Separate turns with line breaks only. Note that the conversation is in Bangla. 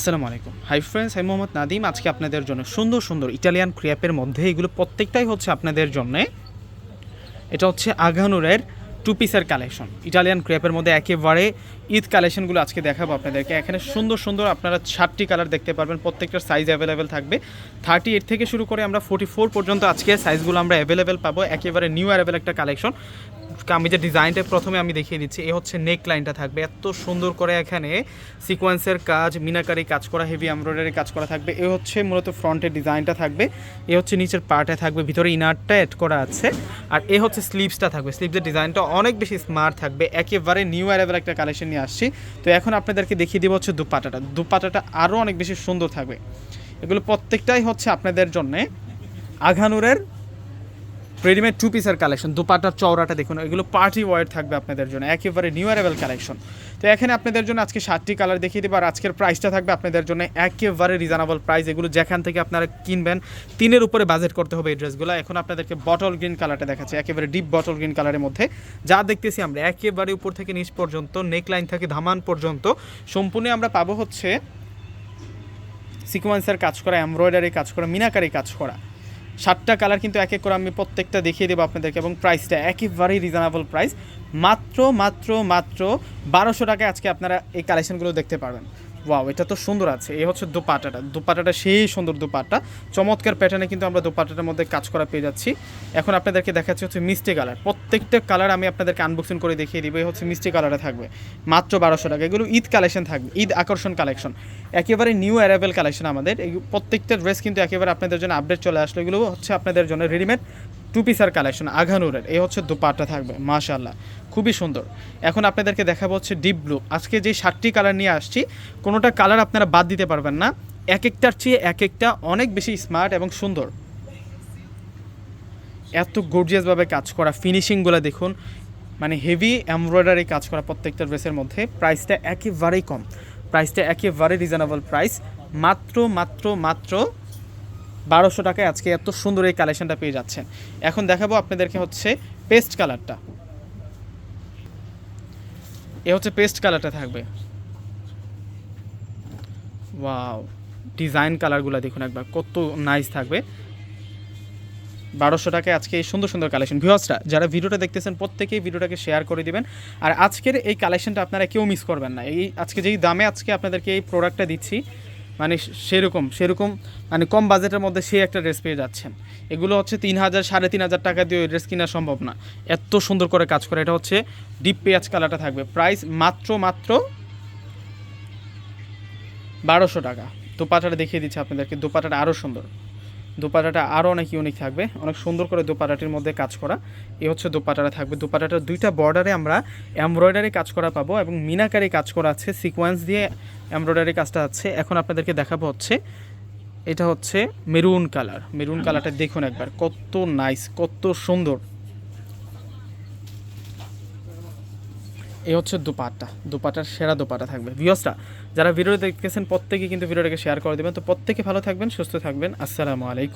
আসসালামু আলাইকুম। হাই ফ্রেন্ডস আমি মোহাম্মদ নাদিম। আজকে আপনাদের জন্য সুন্দর সুন্দর ইটালিয়ান ক্রিয়াপের মধ্যে এগুলো প্রত্যেকটাই হচ্ছে আপনাদের জন্য। এটা হচ্ছে আঘানুরের টু পিসের কালেকশন ইটালিয়ান ক্রেপের মধ্যে একেবারে ঈদ কালেকশনগুলো আজকে দেখাবো আপনাদেরকে। এখানে সুন্দর সুন্দর আপনারা সাতটি কালার দেখতে পারবেন। প্রত্যেকটার সাইজ অ্যাভেলেবেল থাকবে। থার্টি এইট থেকে শুরু করে আমরা ফোর্টি ফোর পর্যন্ত আজকে সাইজগুলো আমরা অ্যাভেলেবেল পাবো। একেবারে নিউ অ্যাভেলেবল একটা কালেকশন যে ডিজাইনটা প্রথমে আমি দেখিয়ে দিচ্ছি, এ হচ্ছে নেক লাইনটা থাকবে। এত সুন্দর করে এখানে সিকোয়েন্সের কাজ, মিনাকারি কাজ করা হেভি এমব্রয়ডারি কাজ করা থাকবে। এ হচ্ছে মূলত ফ্রন্টের ডিজাইনটা থাকবে। এ হচ্ছে নিচের পার্টে থাকবে, ভিতরে ইনারটা অ্যাড করা আছে। আর এ হচ্ছে স্লিভসটা থাকবে। স্লিভসের ডিজাইনটা অনেক বেশি স্মার্ট থাকবে। একেবারে নিউ অ্যারেবল একটা কালেকশন নিয়ে আসছি। তো এখন আপনাদেরকে দেখিয়ে দিব হচ্ছে দুপাটাটা। দুপাটাটা আরও অনেক বেশি সুন্দর থাকবে। এগুলো প্রত্যেকটাই হচ্ছে আপনাদের জন্যে আঘানুরের রেডিমেড টু পিসের কালেকশন দুপাটার চওড়াটা দেখুন, এগুলো পার্টি ওয়ার থাকবে আপনাদের জন্য, একেবারে নিউ অ্যারেবল কালেকশন তো এখানে আপনাদের জন্য আজকে সাতটি কালার দেখিয়ে দেবো, আর আজকের প্রাইসটা থাকবে আপনাদের জন্য একেবারে রিজনেবল প্রাইস এগুলো যেখান থেকে আপনারা কিনবেন, তিনের উপরে বাজেট করতে হবে এই ড্রেসগুলো এখন আপনাদেরকে বটল গ্রিন কালারটা দেখাচ্ছে, একেবারে ডিপ বটল গ্রিন কালারের মধ্যে। যা দেখতেছি আমরা, একেবারে উপর থেকে নিচ পর্যন্ত নেক লাইন থেকে ধামান পর্যন্ত। সম্পূর্ণ আমরা পাবো হচ্ছে সিকোয়েন্সের কাজ করা এমব্রয়ডারি কাজ করা, মিনাকারি কাজ করা। সাতটা কালার কিন্তু এক এক করে আমি প্রত্যেকটা দেখিয়ে দেবো আপনাদেরকে এবং প্রাইসটা একেবারেই রিজনেবল প্রাইস মাত্র মাত্র মাত্র বারোশো টাকায় আজকে আপনারা এই কালেকশনগুলো দেখতে পারবেন। ওয়াও, এটা তো সুন্দর আছে। এই হচ্ছে দুপাটাটা। দুপাটাটা সেই সুন্দর দুপাটা চমৎকার প্যাটার্নে কিন্তু আমরা দুপাটাটার মধ্যে কাজ করা পেয়ে যাচ্ছি। এখন আপনাদেরকে দেখাচ্ছি হচ্ছে মিষ্টি কালার প্রত্যেকটা কালার আমি আপনাদেরকে আনবক্সিং করে দেখিয়ে দিব। এই হচ্ছে মিষ্টি কালারে থাকবে। মাত্র বারোশো টাকা। এগুলো ঈদ কালেকশন থাকবে। ঈদ আকর্ষণ কালেকশন একেবারে নিউ অ্যারাইভেল কালেকশন আমাদের। প্রত্যেকটা ড্রেস কিন্তু একেবারে আপনাদের জন্য আপডেট চলে আসলো। এগুলো হচ্ছে আপনাদের জন্য রেডিমেড টু পিসার কালেকশন আঘানুরের এই হচ্ছে দুপাটটা থাকবে মাশাল্লাহ খুবই সুন্দর। এখন আপনাদেরকে দেখাবো হচ্ছে ডিপ ব্লু আজকে যে সাতটি কালার নিয়ে আসছি, কোনোটা কালার আপনারা বাদ দিতে পারবেন না, এক একটার চেয়ে এক একটা অনেক বেশি স্মার্ট এবং সুন্দর। এত গর্জিয়াসভাবে কাজ করা ফিনিশিংগুলো দেখুন মানে হেভি এমব্রয়ডারি কাজ করা প্রত্যেকটা ড্রেসের মধ্যে প্রাইসটা একেবারেই কম প্রাইসটা একেবারে রিজনেবল প্রাইস মাত্র মাত্র মাত্র বারোশো টাকায় আজকে এত সুন্দর এই কালেকশনটা পেয়ে যাচ্ছেন। এখন দেখাবো আপনাদেরকে হচ্ছে পেস্ট কালারটা এ হচ্ছে পেস্ট কালারটা থাকবে। ওয়াও ডিজাইন কালারগুলো দেখুন একবার, কত নাইস থাকবে। বারোশো টাকায় আজকে এই সুন্দর সুন্দর কালেকশন ভিউয়ার্সরা যারা ভিডিওটা দেখতেছেন, প্রত্যেকেই ভিডিওটাকে শেয়ার করে দিবেন। আর আজকের এই কালেকশনটা আপনারা কেউ মিস করবেন না। এই আজকে যেই দামে আজকে আপনাদেরকে এই প্রোডাক্টটা দিচ্ছি মানে সেরকম সেরকম মানে কম বাজেটের মধ্যে সেই একটা ড্রেস পেয়ে যাচ্ছেন এগুলো হচ্ছে তিন হাজার, সাড়ে তিন হাজার টাকা দিয়ে ওই ড্রেস কেনা সম্ভব না। এত সুন্দর করে কাজ করে, এটা হচ্ছে ডিপ পেঁয়াজ কালারটা থাকবে। প্রাইস মাত্র মাত্র বারোশো টাকা। দোপাটাটা দেখিয়ে দিচ্ছি আপনাদেরকে, দোপাটাটা আরও সুন্দর। দোপাটাটা আরও অনেক ইউনিক থাকবে। অনেক সুন্দর করে দোপাটাটির মধ্যে কাজ করা। এ হচ্ছে দোপাটাটা থাকবে। দোপাটাটার দুইটা বর্ডারে আমরা এমব্রয়ডারি কাজ করা পাবো এবং মিনাকারি কাজ করা আছে। সিকোয়েন্স দিয়ে এমব্রয়ডারি কাজটা আছে। এখন আপনাদেরকে দেখাবো হচ্ছে, এটা হচ্ছে মেরুন কালার মেরুন কালারটা দেখুন একবার। কত নাইস কত সুন্দর। এই হচ্ছে দুপাটা দুপাটার সেরা দুপাটা থাকবে। ভিওসটা যারা ভিডিও দেখতেছেন, প্রত্যেকেই কিন্তু ভিডিওটাকে শেয়ার করে দেবেন। তো প্রত্যেকে ভালো থাকবেন, সুস্থ থাকবেন। আসসালামু আলাইকুম।